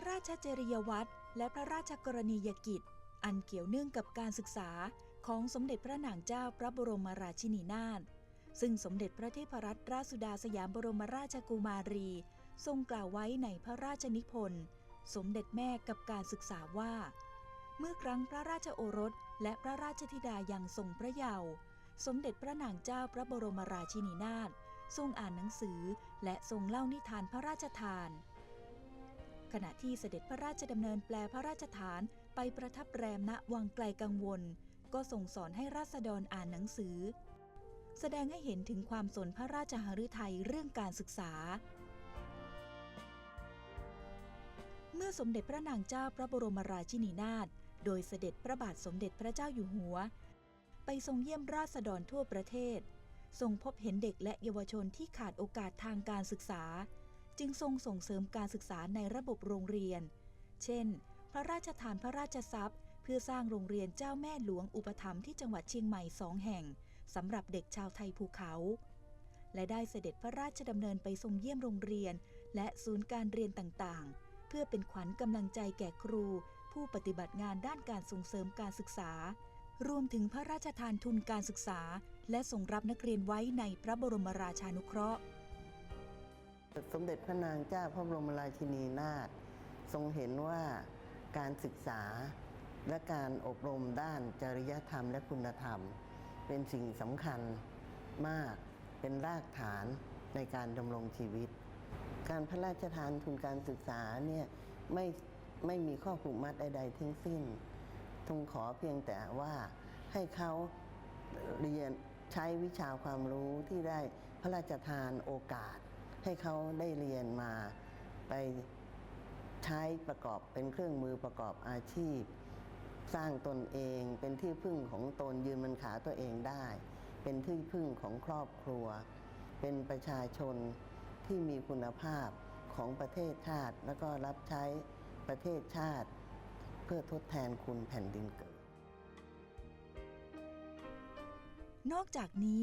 ระราชจริยวัตรและพระราชกรณียกิจ อันเกี่ยวเนื่องกับการศึกษาของสมเด็จพระนางเจ้าพระบรมราชินีนาถซึ่งสมเด็จพระเทพรัตนราชสุดาสยามบรมราชกุมารี ทรงกล่าวไว้ในพระราชนิพนธ์สมเด็จแม่กับการศึกษาว่า เมื่อครั้งพระราชโอรสและพระราชธิดายังทรงพระเยาว์สมเด็จพระนางเจ้าพระบรมราชินีนาถทรงอ่านหนังสือและทรงเล่านิทานพระราชทาน ขณะที่เสด็จพระราชดำเนินแปลพระราชฐานไปประทับแรมณวังไกลกังวล ก็ส่งสอนให้ราษฎรอ่านหนังสือ แสดงให้เห็นถึงความสนพระราชหฤทัยเรื่องการศึกษา เมื่อสมเด็จพระนางเจ้าพระบรมราชินีนาถโดยเสด็จพระบาทสมเด็จพระเจ้าอยู่หัว ไปทรงเยี่ยมราษฎรทั่วประเทศ ทรงพบเห็นเด็กและเยาวชนที่ขาดโอกาสทางการศึกษา จึงทรงส่งเสริมการศึกษาในระบบโรงเรียน เช่น พระราชทานพระราชทรัพย์ เพื่อสร้างโรงเรียนเจ้าแม่หลวงอุปถัมภ์ที่จังหวัดเชียงใหม่สองแห่งสำหรับเด็กชาวไทยภูเขา และได้เสด็จพระราชดำเนินไปทรงเยี่ยมโรงเรียน และศูนย์การเรียนต่างๆ เพื่อเป็นขวัญกำลังใจแก่ครู ผู้ปฏิบัติงานด้านการส่งเสริมการศึกษารวมถึงพระราชทานทุนการศึกษา และส่งรับนักเรียนไว้ในพระบรมราชานุเคราะห์ สมเด็จพระนางเจ้าพระบรมราชินีนาถทรงเห็นว่าการศึกษาและการอบรมด้านจริยธรรมและคุณธรรม เป็นสิ่งสำคัญมากเป็นรากฐานในการดำรงชีวิต การพระราชทานทุนการศึกษาเนี่ยไม่ไม่มีข้อผูกมัดใด ๆ ทั้งสิ้นทรงขอเพียงแต่ว่าให้เขาเรียนใช้วิชาความรู้ที่ได้พระราชทานโอกาส ให้เขาได้เรียนมาไปใช้ประกอบเป็นเครื่องมือประกอบอาชีพ สร้างตนเองเป็นที่พึ่งของตนยืนบนขาตัวเองได้ เป็นที่พึ่งของครอบครัว เป็นประชาชนที่มีคุณภาพของประเทศชาติ แล้วก็รับใช้ประเทศชาติ เพื่อทดแทนคุณแผ่นดินเกิด นอกจากนี้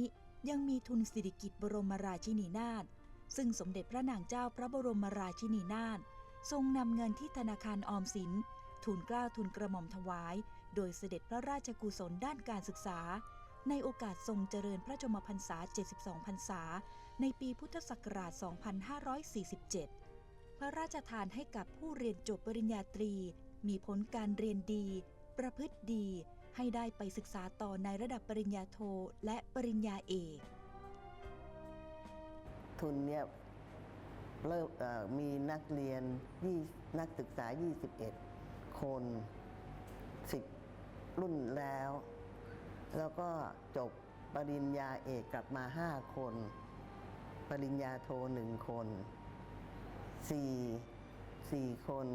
ยังมีทุนสิริกิติบรมราชินีนาถ ซึ่งสมเด็จพระนางเจ้าพระบรมราชินีนาถทรงนำเงินที่ธนาคารออมสินทุนเกล้าทุนกระหม่อมถวาย โดยเสด็จพระราชกุศลด้านการศึกษา ในโอกาสทรงเจริญพระชมพรรษา 72 พรรษา ในปีพุทธศักราช 2547 พระราชทานให้กับผู้เรียนจบปริญญาตรี มีผลการเรียนดี ประพฤติดี ให้ได้ไปศึกษาต่อในระดับปริญญาโทและปริญญาเอก ทุนเนี่ยเริ่มมีนักเรียนยี่นักศึกษา 21 คน 10 รุ่นแล้ว แล้วก็จบปริญญาเอกกลับมา 5 คน ปริญญาโทหนึ่งคนสี่สี่คน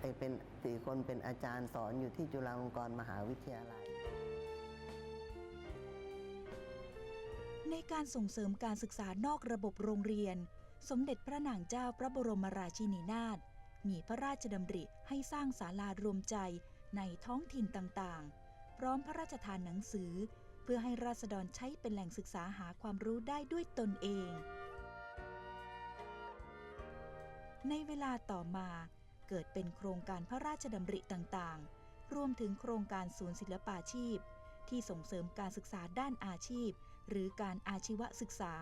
ไอเป็นสี่คนเป็นอาจารย์สอนอยู่ที่จุฬาลงกรณ์มหาวิทยาลัย ในการส่งเสริมการศึกษานอกระบบโรงเรียน สมเด็จพระนางเจ้าพระบรมราชินีนาถมีพระราชดำริให้สร้างศาลารวมใจในท้องถิ่นต่างๆ พร้อมพระราชทานหนังสือ เพื่อให้ราษฎรใช้เป็นแหล่งศึกษาหาความรู้ได้ด้วยตนเอง ในเวลาต่อมาเกิดเป็นโครงการพระราชดำริต่างๆ รวมถึงโครงการศูนย์ศิลปาชีพ ที่ส่งเสริมการศึกษาด้านอาชีพ หรือการอาชีวศึกษา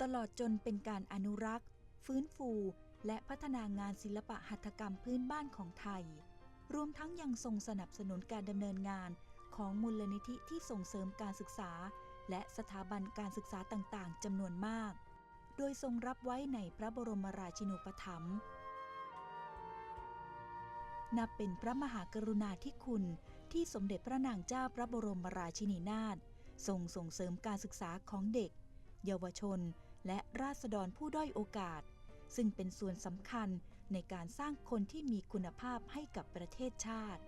ตลอดจนเป็นการอนุรักษ์ ฟื้นฟู และพัฒนางานศิลปะหัตถกรรมพื้นบ้านของไทย รวมทั้งยังทรงสนับสนุนการดำเนินงานของมูลนิธิที่ส่งเสริมการศึกษา และสถาบันการศึกษาต่างๆจำนวนมาก โดยทรงรับไว้ในพระบรมราชินูปถัมภ์นับเป็นพระมหากรุณาธิคุณที่สมเด็จพระนางเจ้าพระบรมราชินีนาถ ส่งส่งเสริมการศึกษาของเด็ก เยาวชน และราษฎรผู้ด้อยโอกาส ซึ่งเป็นส่วนสำคัญในการสร้างคนที่มีคุณภาพให้กับประเทศชาติ